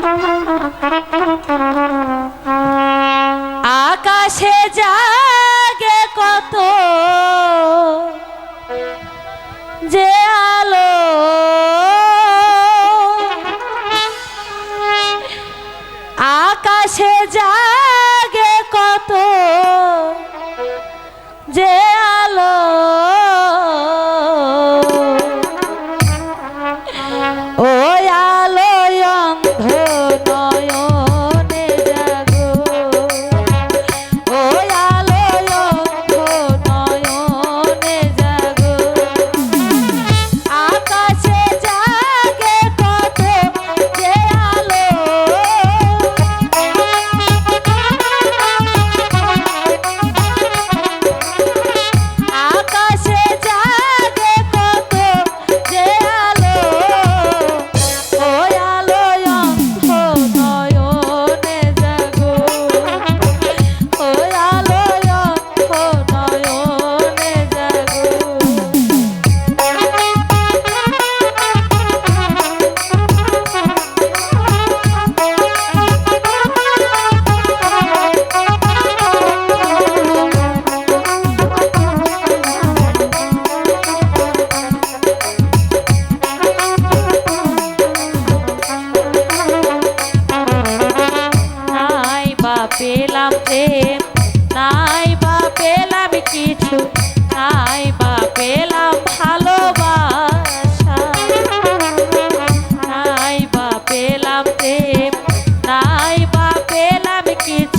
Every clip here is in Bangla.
タレッタレッ。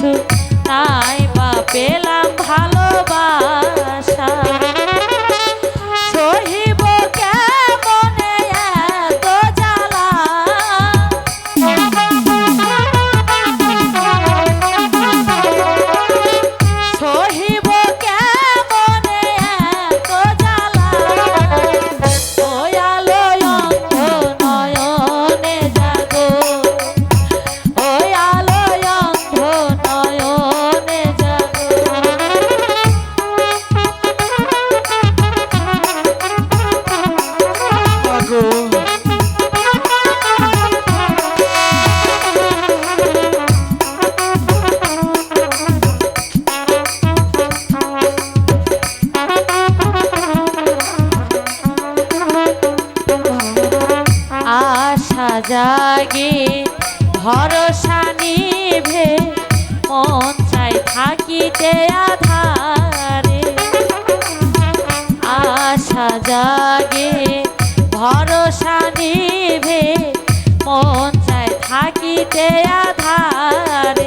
Mm-hmm. জাগে, ভরসা নিভে, মন চাই থাকিতে আধারে। আশা জাগে, ভরসা নিভে, মন চাই থাকিতে আধারে।